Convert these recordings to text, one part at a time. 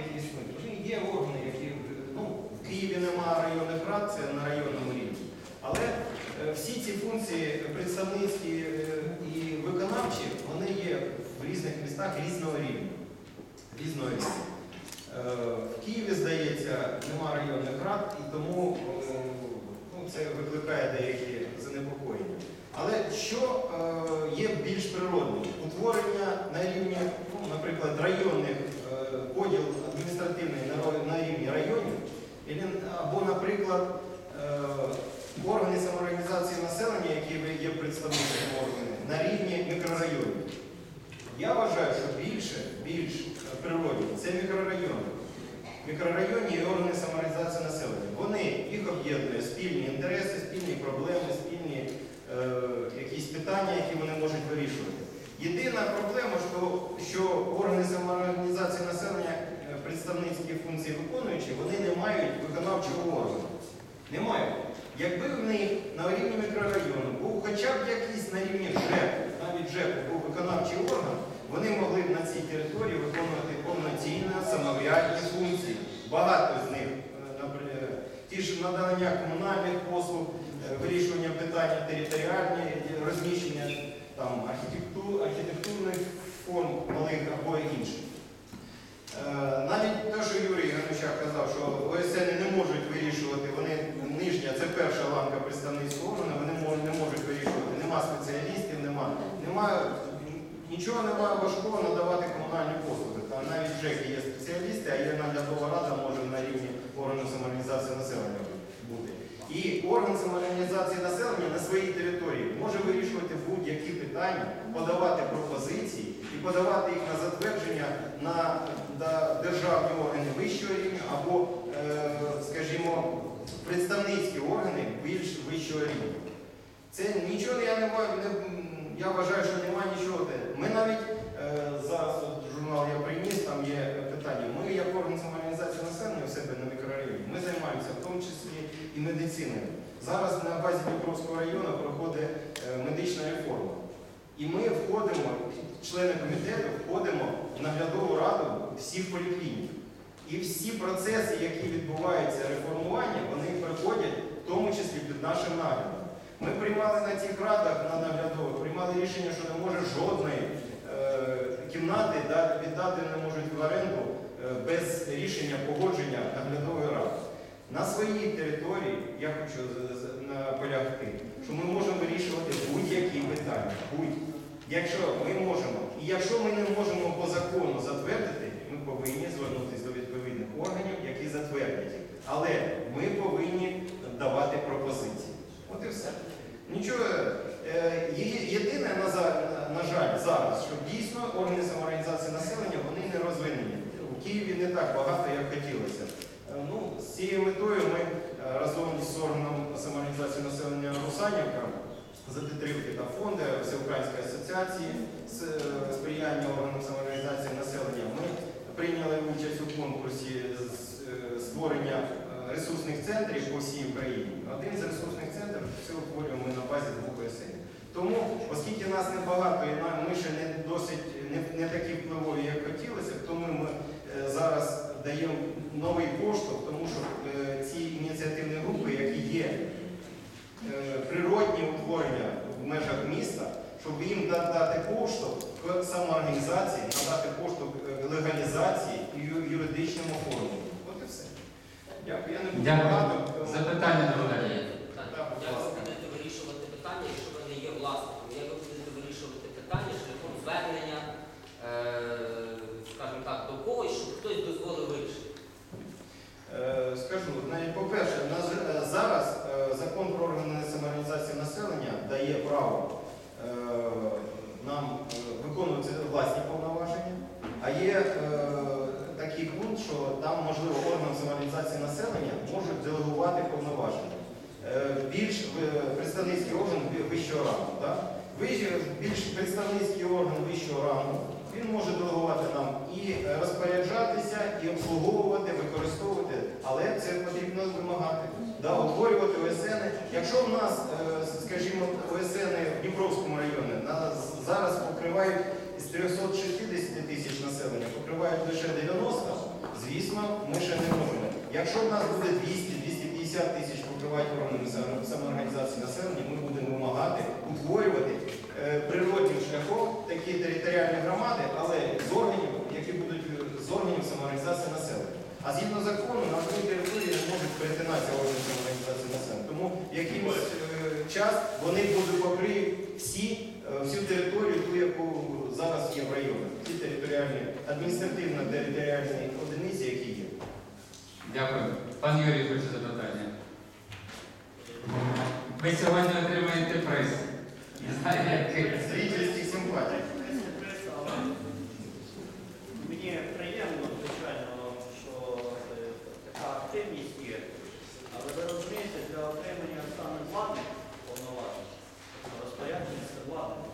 які існують, вони є органи, які ну, в Києві немає районних рад, це на районному рівні. Але е, всі ці функції представницькі е, і виконавчі, вони є в різних містах різного рівня. Різного рівня. Е, В Києві, здається, немає районних рад, і тому ну, це викликає деякі занепокоєння. Але що є більш природним? Утворення на рівні, ну, наприклад, районних поділ адміністративний на, рівні районів, або, наприклад, е, органи самоорганізації населення, які є представниками органів, на рівні мікрорайонів. Я вважаю, що більше, більш е, природні це мікрорайони. Мікрорайонні і органи самоорганізації населення. Вони їх об'єднує спільні інтереси, спільні проблеми, спільні е, якісь питання, які вони можуть вирішувати. Єдина проблема, що, що органи самоорганізації населення, представницькі функції виконуючі, вони не мають виконавчого органу. Не мають. Якби в них на рівні мікрорайону був хоча б якийсь на рівні ЖЕК, навіть ЖЕК був виконавчий орган, вони могли б на цій території виконувати повноцінно самоврядні функції. Багато з них, е, наприклад, ті ж надання комунальних послуг, е, вирішування питання територіальні, розміщення там, архітектурних форм малих або інших. Е, Навіть те, що Юрій Ганучак казав, що ОСН не можуть вирішувати, вони нижня, це перша ланка представницького органу, вони не можуть вирішувати. Нема спеціалістів, нема, нема нічого немає важкого надавати комунальні послуги. Там навіть в ЖЕКі є спеціалісти, а є наглядова рада може на рівні органу самоорганізації населення бути. І орган самоорганізації населення на своїй території може вирішувати будь-які питання, подавати пропозиції і подавати їх на затвердження на, державні органи вищого рівня або, е, скажімо, представницькі органи більш вищого рівня. Це нічого я не, не я вважаю, що немає нічого. Ми навіть е, зараз журнал я приніс, там є питання. Ми, як орган самоорганізації населення у себе на мікрорайоні, ми займаємося в тому числі і медициною. Зараз на базі Дніпровського району проходить е, медична реформа. І ми входимо, члени комітету, входимо в наглядову раду всіх поліклінік. І всі процеси, які відбуваються реформування, вони проходять в тому числі під нашим наглядом. Ми приймали на цих радах на наглядових, приймали рішення, що не може жодної е, кімнати да- віддати не можуть в оренду е, без рішення погодження наглядової ради. На своїй території я хочу наполягти, що ми можемо вирішувати будь-які питання. Будь. Якщо ми можемо, і якщо ми не можемо по закону затвердити, ми повинні звернутися до відповідних органів, які затвердять. Але ми повинні давати пропозиції. От і все. Нічого. е, Єдине, на жаль, зараз, що дійсно органи самоорганізації населення вони не розвинені. У Києві не так багато, як хотілося. Е, Ну, з цією метою ми е, разом з органом самоорганізації населення Русанівка за підтримки та фонду Всеукраїнської з е, сприяння органам самоорганізації населення ми прийняли участь у конкурсі е, створення е, ресурсних центрів по всій Україні. Один з ресурсних центрів це утворюємо на базі двох ОСН. Тому, оскільки нас небагато і ми ще не досить не, не такі впливові, як хотілося, тому ми зараз даємо новий поштовх, тому що ці ініціативні групи, які є природні утворення в межах міста, щоб їм дати поштовх в самоорганізації, надати поштовх е, легалізації і юридичному оформленню. От і все. Дякую. Я не буду Дякую. багато. Запитання до колеги. Так, будь Як ви ласка. будете вирішувати питання, якщо ви не є власником? Як ви будете вирішувати питання шляхом звернення, е, скажімо так, до когось, щоб хтось дозволив вирішити? Е, Скажу, навіть по-перше, у нас е, зараз е, закон про органи самоорганізації населення дає право е, нам е, виконувати власні повноваження, а є е, такий пункт, що там, можливо, орган самоорганізації населення можуть делегувати повноваження. Е, Більш е, представницький орган вищого рангу. Більш представницький орган вищого рангу він може делегувати нам і е, розпоряджатися, і обслуговувати, використовувати, але це потрібно вимагати. Да, утворювати ОСН. Якщо в нас, скажімо, ОСН в Дніпровському районі зараз покривають з 300 тисяч населення покривають лише 90, звісно, ми ще не можемо. Якщо в нас буде 200-250 тисяч покривають органами самоорганізації населення, ми будемо вимагати утворювати е, природним шляхом такі територіальні громади, але з органів, які будуть е, з органів самоорганізації населення. А згідно закону на одній території не можуть перетинатися органи самоорганізації населення. Тому в якийсь е, час вони будуть покриють всі, всю територію, ту, яку зараз є в районах, ті територіальні, адміністративно-територіальні одиниці, які є. Дякую. Пан Юрій хоче запитання. Ви сьогодні отримаєте приз. Не знаю, який. Зрительських симпатій. Мені приємно, звичайно, що е, така активність є, але ви розумієте, для отримання саме владних повноважень, розпорядження владних повноважень,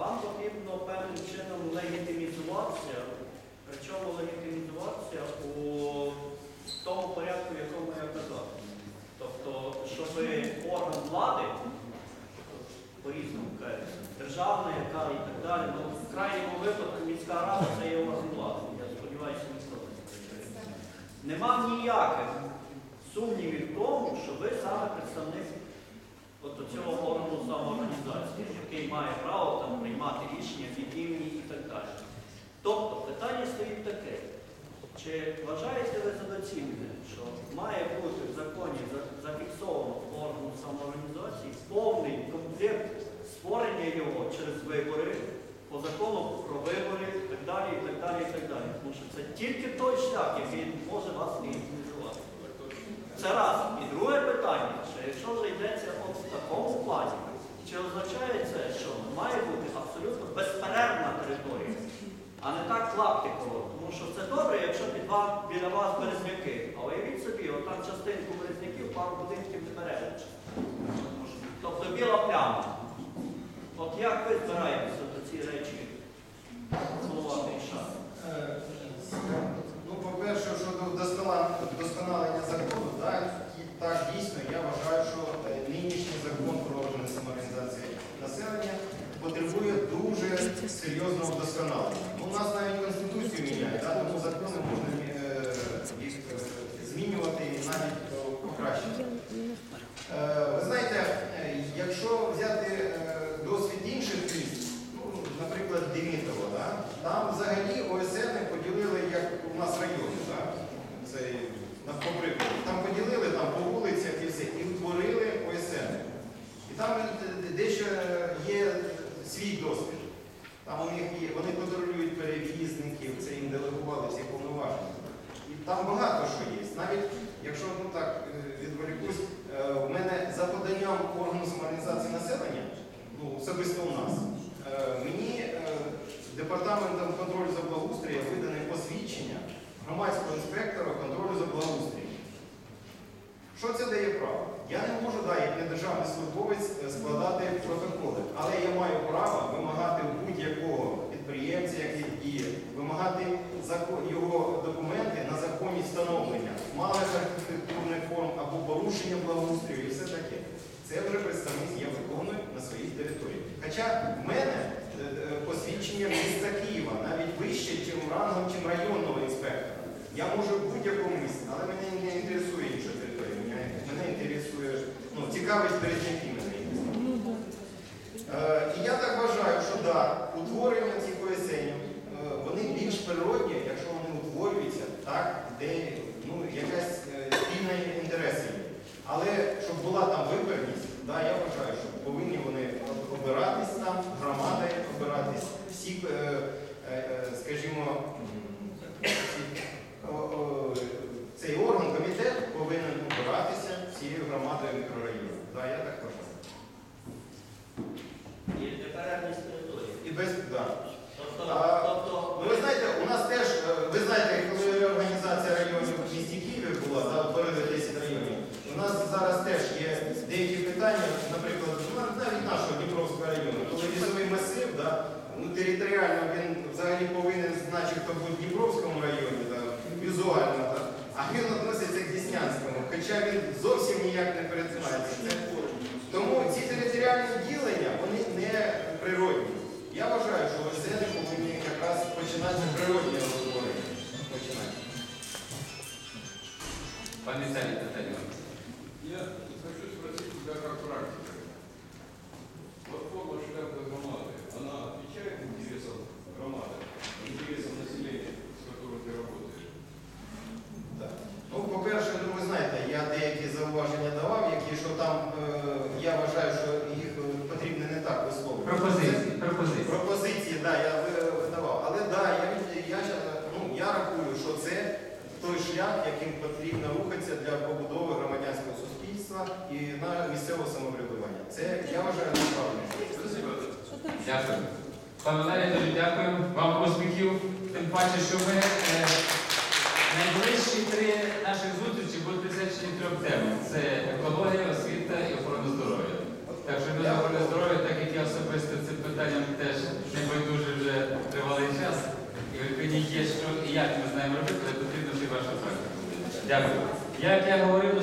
вам потрібно певним чином легітимізуватися, причому легітимізуватися у тому порядку, в якому я казав. Тобто, щоб орган влади по-різному. Державна, яка і так далі. Ну, в крайньому випадку міська рада це є орган влади. Я сподіваюся, ніхто не. Нема ніяких сумнівів в тому, що ви саме представник от цього органу самоорганізації, який має право приймати рішення від імені і так далі. Тобто питання стоїть таке. Чи вважаєте ви за доцільне, що має бути в законі за- зафіксовано органу самоорганізації повний комплект створення його через вибори, по закону про вибори і так далі, і так далі, і так далі. Тому що це тільки той шлях, який може вас легітимізувати. Це раз. І друге питання, що якщо вже йдеться в такому плані, чи означає це, що має бути абсолютно безперервна територія? а не так клаптиково. Тому що це добре, якщо під вам, біля вас березняки. А уявіть собі, отам частинку березняків, пару будинків не бережуть. Тобто біла пляма. От як ви збираєтеся до ці речі? Е, Ну, по-перше, щодо вдосконалення закону, так дійсно, я вважаю, що е, нинішній закон про органи самоорганізації населення потребує дуже серйозного вдосконалення. Ну, у нас навіть Конституцію міняють, да, тому закони можна е, їх е, змінювати і навіть е, покращити. Е, Ви знаєте, е, якщо взяти е, досвід інших міст, ну, наприклад, Демітово, да, там взагалі ОСН поділили, як у нас райони, да, це на по прикладу. Там поділили там, по вулицях і все, і утворили ОСН. І там е, дещо є свій досвід. Там у них є, вони контролюють перевізників, це їм делегували ці повноваження. І там багато що є. Навіть якщо ну так е, відволікусь, е, в мене за поданням органу самоорганізації населення, ну особисто у нас, е, мені е, департаментом контролю за благоустрою видане посвідчення громадського інспектора контролю за благоустрієм. Що це дає право? Я не можу, да, як недержавний службовець, е, складати протоколи, але я маю право вимагати будь-якого підприємця, який діє, вимагати його документи на законність встановлення малих архітектурних форм або порушення благоустрою і все таке. Це вже представник я виконую на своїй території. Хоча в мене е, е, посвідчення міста Києва навіть вище, чим рангом, чим інспектора. Я можу в будь-якому місці, але мене не інтересує інша територія. Мене, інтересує, ну, цікавить березняки мене. Е, і я так вважаю, що да, утворення цих ОСНів, е, вони більш природні, якщо вони утворюються, так, де ну, якась е, спільна інтереси є. Але щоб була там виборність, да, я вважаю, що повинні вони обиратись там, громади обиратись, всі, е, е, е, скажімо, м, ці, о, о, цей орган, комітет повинен обиратися всією громадою мікрорайону. Да, я так вважаю. І неперервність території. І без да. Тобто, А, тобто Ну, ви знаєте, у нас теж, е, ви знаєте, коли реорганізація районів в місті Києві була, да, утворили 10 районів, у нас зараз теж є деякі питання, наприклад, ну, навіть нашого Дніпровського району, коли візовий масив, да, ну, територіально він взагалі повинен, начебто, бути в Дніпровському районі, да, візуально, да, а він відноситься к Деснянському, хоча він зовсім ніяк не перетинається. Це тому ці територіальні ділення, вони не природні. Я вважаю, що ОСН повинні якраз починати природні розбори. Починати. Пане Віталій. Шлях, яким потрібно рухатися для побудови громадянського суспільства і на місцевого самоврядування. Це я вважаю неправильним. Спасибо. Дякую. Пане Валерій, дуже дякую. Вам успіхів. Тим паче, що ми е, найближчі три наших зустрічі будуть присвячені трьом темам. Це екологія, освіта і охорона здоров'я. Так що ми з охорони здоров'я, так як я особисто цим питанням теж не байдуже вже тривалий час. І відповідні є, що і як ми знаємо робити, але потрібно ще ваша практика. Дякую. Як я говорив,